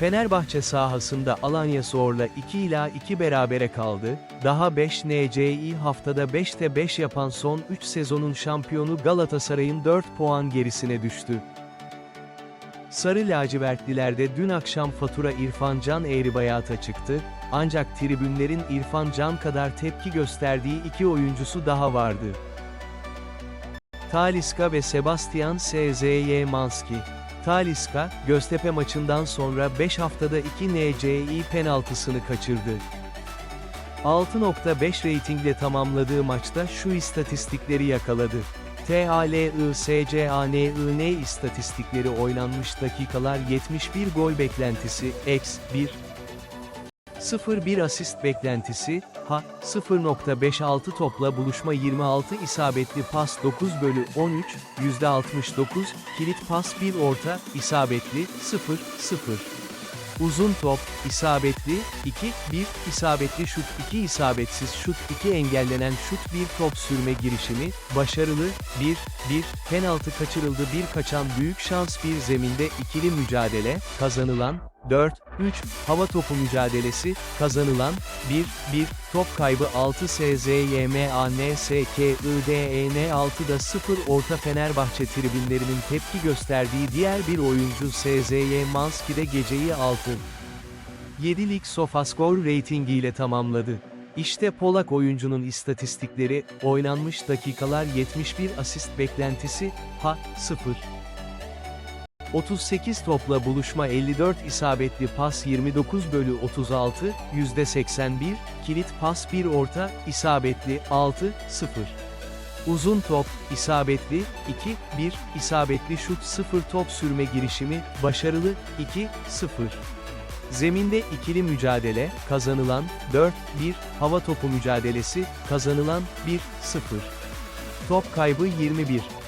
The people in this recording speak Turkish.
Fenerbahçe sahasında Alanya Spor'la 2 ila 2 berabere kaldı. Daha 5 NCI haftada 5'te 5 yapan son 3 sezonun şampiyonu Galatasaray'ın 4 puan gerisine düştü. Sarı lacivertlilerde dün akşam fatura İrfan Can Eğribayat'a çıktı, ancak tribünlerin İrfan Can kadar tepki gösterdiği iki oyuncusu daha vardı. Taliska ve Sebastian SZY Manski. Taliska, Göztepe maçından sonra 5 haftada 2 NCI penaltısını kaçırdı. 6.5 reytingle tamamladığı maçta şu istatistikleri yakaladı. TALISCANIN istatistikleri oynanmış dakikalar 71 gol beklentisi, x 1. 0-1 asist beklentisi, ha, 0.56 topla buluşma 26 isabetli pas 9 bölü 13, %69, kilit pas 1 orta, isabetli, 0, 0. Uzun top, isabetli, 2, 1, isabetli şut 2 isabetsiz şut 2 engellenen şut 1 top sürme girişimi, başarılı, 1, 1, penaltı kaçırıldı 1 kaçan büyük şans bir zeminde ikili mücadele, kazanılan, 4, 3, hava topu mücadelesi, kazanılan, 1, 1, top kaybı 6 SZYMANSKIDEN 6'da 0 orta Fenerbahçe tribünlerinin tepki gösterdiği diğer bir oyuncu SZY Manski'de geceyi 6. 7'lik Sofascore reytingiyle tamamladı. İşte Polak oyuncunun istatistikleri, oynanmış dakikalar 71 asist beklentisi, ha, 0. 38 topla buluşma 54 isabetli pas 29 bölü 36, %81, kilit pas 1 orta, isabetli 6, 0. Uzun top, isabetli, 2, 1, isabetli şut 0 top sürme girişimi, başarılı, 2, 0. Zeminde ikili mücadele, kazanılan, 4, 1, hava topu mücadelesi, kazanılan, 1, 0. Top kaybı 21.